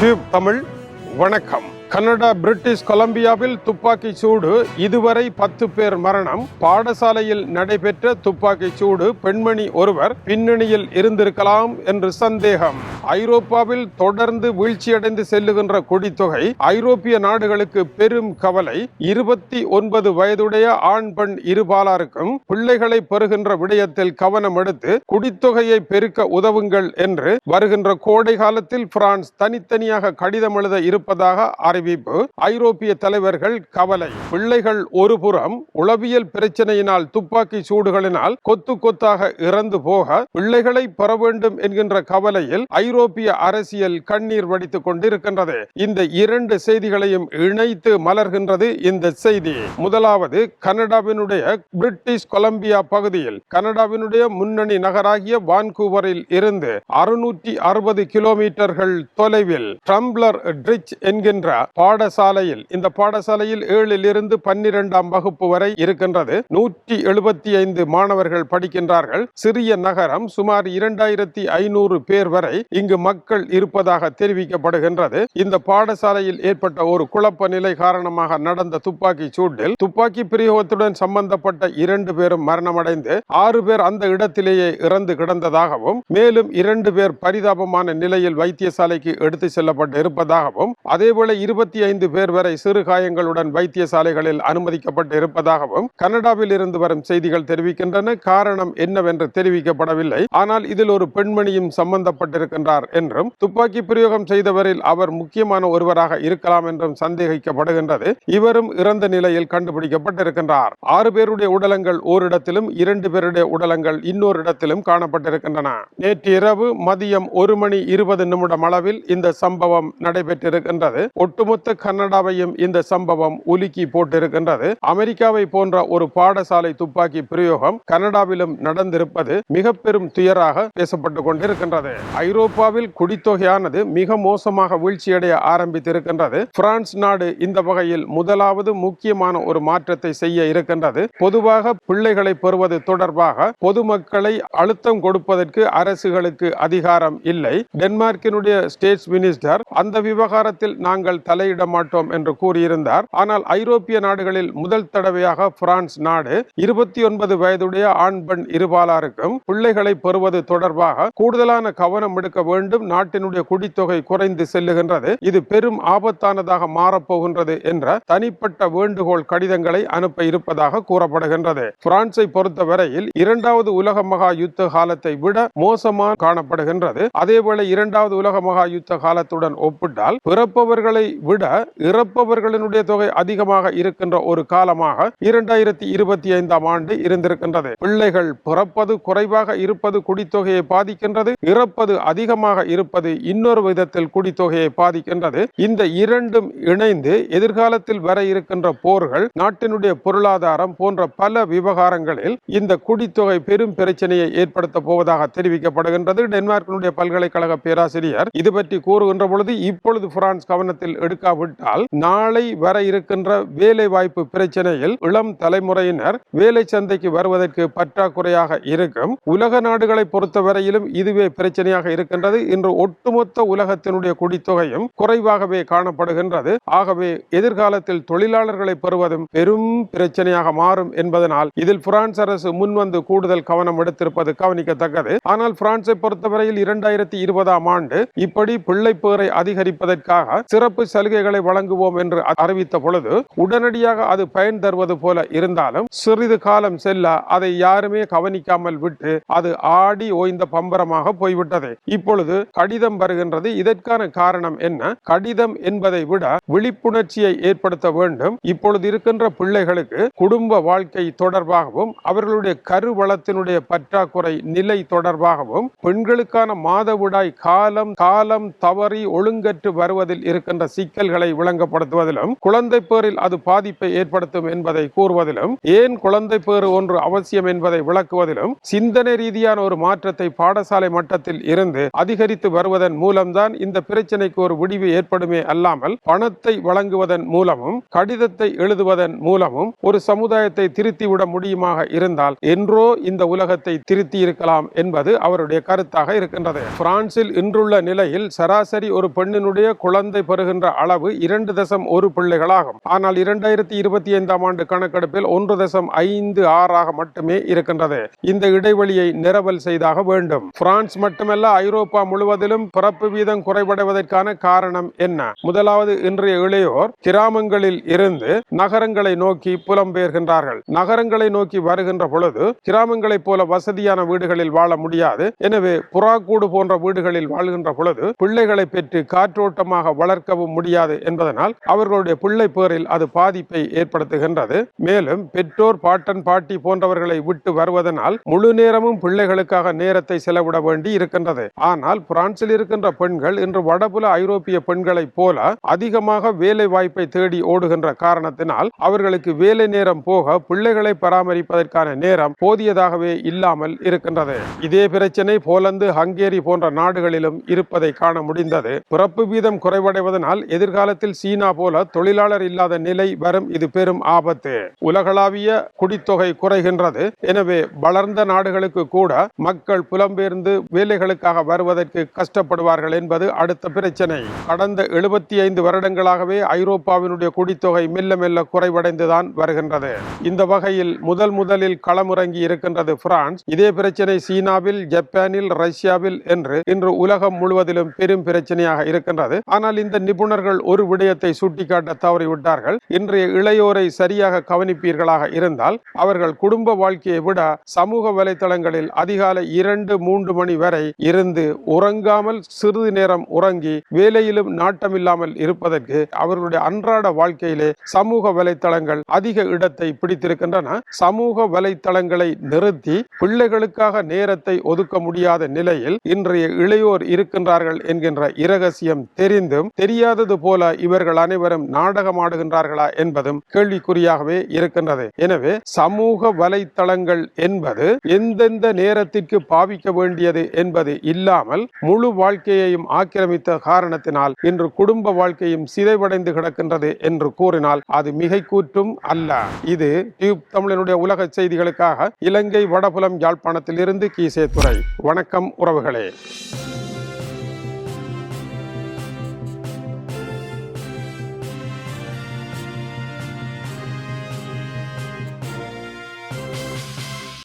Tube Tamil வணக்கம். Canada British கொலம்பியாவில் துப்பாக்கி சூடு இதுவரை பத்து பேர் மரணம். பாடசாலையில் நடைபெற்ற துப்பாக்கி சூடு பெண்மணி ஒருவர் பின்னணியில் இருந்திருக்கலாம் என்று சந்தேகம். ஐரோப்பாவில் தொடர்ந்து வீழ்ச்சியடைந்து செல்லுகின்ற குடித்தொகை ஐரோப்பிய நாடுகளுக்கு பெரும் கவலை. இருபத்தி ஒன்பது வயதுடைய ஆண் பெண் இருபாலாருக்கும் பிள்ளைகளை பெறுகின்ற விடயத்தில் கவனம் எடுத்து குடித்தொகையை பெருக்க உதவுங்கள் என்று வருகின்ற கோடை காலத்தில் பிரான்ஸ் தனித்தனியாக கடிதம் எழுத இருப்பதாக அறிவிப்பு. ஐரோப்பிய தலைவர்கள் கவலை. பிள்ளைகள் ஒருபுறம் உளவியல் பிரச்சனையினால் துப்பாக்கி சூடுகளினால் கொத்து கொத்தாக இறந்து போக பிள்ளைகளை பெற வேண்டும் என்கின்ற கவலையில் ஐ ஐரோப்பிய அரசியல் கண்ணீர் வடித்துக் கொண்டிருக்கின்றது. இந்த இரண்டு செய்திகளையும் இணைத்து மலர்கின்றது இந்த செய்தி. முதலாவது கனடாவினுடைய பிரிட்டிஷ் கொலம்பியா பகுதியில் கனடாவினுடைய முன்னணி நகராகிய வான்கூவரில் இருந்து அறுநூற்றி அறுபது கிலோமீட்டர்கள் தொலைவில் ட்ரம்ப்ளர் ட்ரிச் என்கின்ற பாடசாலையில் இந்த பாடசாலையில் ஏழில் இருந்து பன்னிரெண்டாம் வகுப்பு வரை இருக்கின்றது. நூற்றி எழுபத்தி ஐந்து மாணவர்கள் படிக்கின்றார்கள். சிறிய நகரம் சுமார் இரண்டாயிரத்தி ஐநூறு பேர் வரை இங்கு மக்கள் இருப்பதாக தெரிவிக்கப்படுகின்றது. இந்த பாடசாலையில் ஏற்பட்ட ஒரு குழப்ப நிலை காரணமாக நடந்த துப்பாக்கி சூட்டில் துப்பாக்கி பிரயோகத்துடன் சம்பந்தப்பட்ட இரண்டு பேரும் மரணமடைந்து ஆறு பேர் அந்த இடத்திலேயே இறந்து கிடந்ததாகவும் மேலும் இரண்டு பேர் பரிதாபமான நிலையில் வைத்தியசாலைக்கு எடுத்து செல்லப்பட்டு இருப்பதாகவும் அதேபோல இருபத்தி ஐந்து பேர் வரை சிறு காயங்களுடன் வைத்தியசாலைகளில் அனுமதிக்கப்பட்டு இருப்பதாகவும் கனடாவில் இருந்து வரும் செய்திகள் தெரிவிக்கின்றன. காரணம் என்னவென்று தெரிவிக்கப்படவில்லை. ஆனால் இதில் ஒரு பெண்மணியும் கொண்டார் என்றும் துப்பாக்கி பிரயோகம் செய்தவரில் அவர் முக்கியமான ஒருவராக இருக்கலாம் என்றும் சந்தேகிக்கப்படுகின்றது. இவரும் இறந்த நிலையில் கண்டுபிடிக்கப்பட்டிருக்கின்றார். ஆறு பேருடைய உடலங்கள் ஓரிடத்திலும் இரண்டு பேருடைய உடலங்கள் இன்னொரு இடத்திலும் காணப்பட்டிருக்கின்றன. நேற்று இரவு மதியம் ஒரு மணி இருபது நிமிடம் அளவில் இந்த சம்பவம் நடைபெற்றிருக்கின்றது. ஒட்டுமொத்த கன்னடாவையும் இந்த சம்பவம் உலுக்கி போட்டிருக்கின்றது. அமெரிக்காவை போன்ற ஒரு பாடசாலை துப்பாக்கி பிரயோகம் கனடாவிலும் நடந்திருப்பது மிக பெரும் துயராக பேசப்பட்டு கொண்டிருக்கின்றது. ஐரோப்பா ஐரோப்பாவில் குடித்தொகையானது மிக மோசமாக வீழ்ச்சியடைய ஆரம்பித்திருக்கின்றது. பிரான்ஸ் நாடு இந்த வகையில் முதலாவது முக்கியமான ஒரு மாற்றத்தை செய்ய இருக்கின்றது. பொதுவாக பிள்ளைகளை பெறுவது தொடர்பாக பொதுமக்களை அழுத்தம் கொடுப்பதற்கு அரசுகளுக்கு அதிகாரம் இல்லை. டென்மார்க்கினுடைய ஸ்டேட்ஸ் மினிஸ்டர் அந்த விவகாரத்தில் நாங்கள் தலையிட மாட்டோம் என்று கூறியிருந்தார். ஆனால் ஐரோப்பிய நாடுகளில் முதல் தடவையாக பிரான்ஸ் நாடு இருபத்தி ஒன்பது வயதுடைய ஆண் பெண் இருபாலாருக்கும் பிள்ளைகளை பெறுவது தொடர்பாக கூடுதலான கவனம் எடுக்க வேண்டும். நாட்டினுடைய குடித்தொகை குறைந்து செல்லுகின்றது. இது பெரும் ஆபத்தானதாக மாறப்போகின்றது என்ற தனிப்பட்ட வேண்டுகோள் கடிதங்களை அனுப்ப இருப்பதாக கூறப்படுகின்றது. பிரான்சை பொறுத்தவரையில் இரண்டாவது உலக மகா யுத்த காலத்தை விட மோசமாக காணப்படுகின்றது. அதேவேளை இரண்டாவது உலக மகா யுத்த காலத்துடன் ஒப்பிட்டால் பிறப்பவர்களை விட இறப்பவர்களினுடைய தொகை அதிகமாக இருக்கின்ற ஒரு காலமாக இரண்டாயிரத்தி இருபத்தி ஐந்தாம் ஆண்டு இருந்திருக்கின்றது. பிள்ளைகள் பிறப்பது குறைவாக இருப்பது குடித்தொகையை பாதிக்கின்றது. இறப்பது அதிகமாக அதிகமாக இருப்பது இன்னொரு விதத்தில் குடித்தொகையை பாதிக்கின்றது. இந்த இரண்டும் இணைந்து எதிர்காலத்தில் வர இருக்கின்ற போர்கள் நாட்டினுடைய பொருளாதாரம் போன்ற பல விவகாரங்களில் இந்த குடித்தொகை பெரும் பிரச்சனையை ஏற்படுத்த போவதாக தெரிவிக்கப்படுகின்றது. டென்மார்க்கினுடைய பல்கலைக்கழக பேராசிரியர் இது பற்றி கூறுகின்ற பொழுது இப்பொழுது பிரான்ஸ் கவனத்தில் எடுக்காவிட்டால் நாளை வர இருக்கின்ற வேலை வாய்ப்பு பிரச்சனையில் இளம் தலைமுறையினர் வேலை சந்தைக்கு வருவதற்கு பற்றாக்குறையாக இருக்கும். உலக நாடுகளை பொறுத்தவரையிலும் இதுவே பிரச்சனையாக இருக்கின்றது. இன்று ஒட்டுமொத்த உலகத்தினுடைய குடித்தொகையும் குறைவாகவே காணப்படுகின்றது. ஆகவே எதிர்காலத்தில் தொழிலாளர்களை பெறுவதும் பெரும் பிரச்சனையாக மாறும் என்பதனால் இதில் பிரான்ஸ் அரசு முன்வந்து கூடுதல் கவனம் எடுத்திருப்பது கவனிக்கத்தக்கது. ஆனால் பிரான்சை பொறுத்தவரையில் இரண்டாயிரத்தி இருபதாம் ஆண்டு இப்படி பிள்ளை பேரை அதிகரிப்பதற்காக சிறப்பு சலுகைகளை வழங்குவோம் என்று அறிவித்த பொழுது உடனடியாக அது பயன் தருவது போல இருந்தாலும் சிறிது காலம் செல்ல அதை யாருமே கவனிக்காமல் விட்டு அது ஆடி ஓய்ந்த பம்பரமாக போய்விட்டது. இப்பொழுது கடிதம் வருகின்றது. இதற்கான காரணம் என்ன? கடிதம் என்பதை விட விழிப்புணர்ச்சியை ஏற்படுத்த வேண்டும். இப்பொழுது இருக்கின்ற பிள்ளைகளுக்கு குடும்ப வாழ்க்கை தொடர்பாகவும் அவர்களுடைய கருவளத்தினுடைய பற்றாக்குறை நிலை தொடர்பாகவும் பெண்களுக்கான மாதவிடாய் காலம் காலம் தவறி ஒழுங்கற்று வருவதில் இருக்கின்ற சிக்கல்களை விளங்கப்படுத்துவதிலும் குழந்தை பேரில் அது பாதிப்பை ஏற்படுத்தும் என்பதை கூறுவதிலும் ஏன் குழந்தை பேறு ஒன்று அவசியம் என்பதை விளக்குவதிலும் சிந்தனை ரீதியான ஒரு மாற்றத்தை பாடசாலை மட்டத்தில் இருந்து அதிகரித்து வருவதன் மூலம்தான் இந்த பிரச்சனைக்கு ஒரு முடிவு ஏற்படுமே அல்லாமல் பணத்தை வழங்குவதன் மூலமும் கடிதத்தை எழுதுவதன் மூலமும் ஒரு சமுதாயத்தை திருத்திவிட முடியுமாக இருந்தால் என்றோ இந்த உலகத்தை திருத்தி இருக்கலாம் என்பது அவருடைய கருத்தாக இருக்கின்றது. பிரான்சில் இன்றுள்ள நிலையில் சராசரி ஒரு பெண்ணினுடைய குழந்தை பெறுகின்ற அளவு இரண்டு தசம் ஒரு பிள்ளைகளாகும். ஆனால் இரண்டாயிரத்தி இருபத்தி ஐந்தாம் ஆண்டு கணக்கெடுப்பில் ஒன்று தசம் ஐந்து ஆறாக மட்டுமே இருக்கின்றது. இந்த இடைவெளியை நிரவல் செய்தாக வேண்டும். பிரான்ஸ் மட்டுமல்ல ஐரோப்பா முழுவதிலும் பிறப்பு வீதம் குறைபடுவதற்கான காரணம் என்ன? முதலாவது இன்றைய இளையோர் கிராமங்களில் இருந்து நகரங்களை நோக்கி புலம்பெயர்கின்றார்கள். நகரங்களை நோக்கி வருகின்ற பொழுது கிராமங்களைப் போல வசதியான வீடுகளில் வாழ முடியாது. எனவே புறாக்கூடு போன்ற வீடுகளில் வாழ்கின்ற பொழுது பிள்ளைகளை பெற்று காற்றோட்டமாக வளர்க்கவும் முடியாது என்பதனால் அவர்களுடைய பிள்ளை பேரில் அது பாதிப்பை ஏற்படுத்துகின்றது. மேலும் பெற்றோர் பாட்டன் பாட்டி போன்றவர்களை விட்டு வருவதனால் முழு நேரமும் பிள்ளைகளுக்காக நேரத்தை செலவிட வேண்டி இருக்கின்றது ஆனால் பிரான்சில் இருக்கின்ற பெண்கள் இன்று வடபுல ஐரோப்பிய பெண்களைப் போல அதிகமாக வேலை வாய்ப்பை தேடி ஓடுகின்ற காரணத்தினால் அவர்களுக்கு வேலை நேரம் போக பிள்ளைகளை பராமரிப்பதற்கான நேரம் போதியதாகவே இல்லாமல் இருக்கின்றது. இதே பிரச்சனை போலந்து ஹங்கேரி போன்ற நாடுகளிலும் இருப்பதை காண முடிந்தது. பிறப்பு வீதம் குறைவடைவதனால் எதிர்காலத்தில் சீனா போல தொழிலாளர் இல்லாத நிலை வரும். இது பெரும் ஆபத்து. உலகளாவிய குடித்தொகை குறைகின்றது. எனவே வளர்ந்த நாடுகளுக்கு கூட மக்கள் புலம்பெயர்ந்து வேலைகளுக்காக வருவதற்கு கஷ்டப்படுவார்கள் என்பது அடுத்த பிரச்சனை. கடந்த எழுபத்தி ஐந்து வருடங்களாகவே ஐரோப்பாவினுடைய குடித்தொகை மெல்ல மெல்ல குறைவடைந்துதான் வருகின்றது. இந்த வகையில் முதல் முதலில் களமிறங்கி இருக்கின்றது பிரான்ஸ். இதே பிரச்சனை சீனாவில் ஜப்பானில் ரஷ்யாவில் என்று இன்று உலகம் முழுவதிலும் பெரும் பிரச்சனையாக இருக்கின்றது. ஆனால் இந்த நிபுணர்கள் ஒரு விடயத்தை சுட்டிக்காட்ட தவறிவிட்டார்கள். இன்றைய இளையோரை சரியாக கவனிப்பீர்களாக இருந்தால் அவர்கள் குடும்ப வாழ்க்கையை விட சமூக வலைதளங்களில் அதிகாலை இரண்டு மூன்று மணி வரை இருந்து உறங்காமல் சிறிது நேரம் உறங்கி வேலையிலும் நாட்டமில்லாமல் இருப்பதற்கு அவர்களுடைய அன்றாட வாழ்க்கையிலே சமூக வலைத்தளங்கள் அதிக இடத்தை பிடித்திருக்கின்றன. சமூக வலைத்தளங்களை நிறுத்தி பிள்ளைகளுக்காக நேரத்தை ஒதுக்க முடியாத நிலையில் இன்றைய இளையோர் இருக்கின்றார்கள் என்கின்ற இரகசியம் தெரிந்தும் தெரியாதது போல இவர்கள் அனைவரும் நாடகமாடுகின்றார்களா என்பதும் கேள்விக்குறியாகவே இருக்கின்றது. எனவே சமூக வலைத்தளங்கள் என்பது எந்தெந்த நேரத்திற்கு பாவிக்க வேண்டியது என்பது இல்லாமல் முழு வாழ்க்கையையும் ஆக்கிரமித்த காரணத்தினால் இன்று குடும்ப வாழ்க்கையும் சிதைவடைந்து கிடக்கின்றது என்று கூறினால் அது மிகை கூற்றும் அல்ல. இது டியூப் தமிழனுடைய உலக செய்திகளுக்காக இலங்கை வடபுலம் யாழ்ப்பாணத்தில் இருந்து கீசே துறை வணக்கம் உறவுகளே.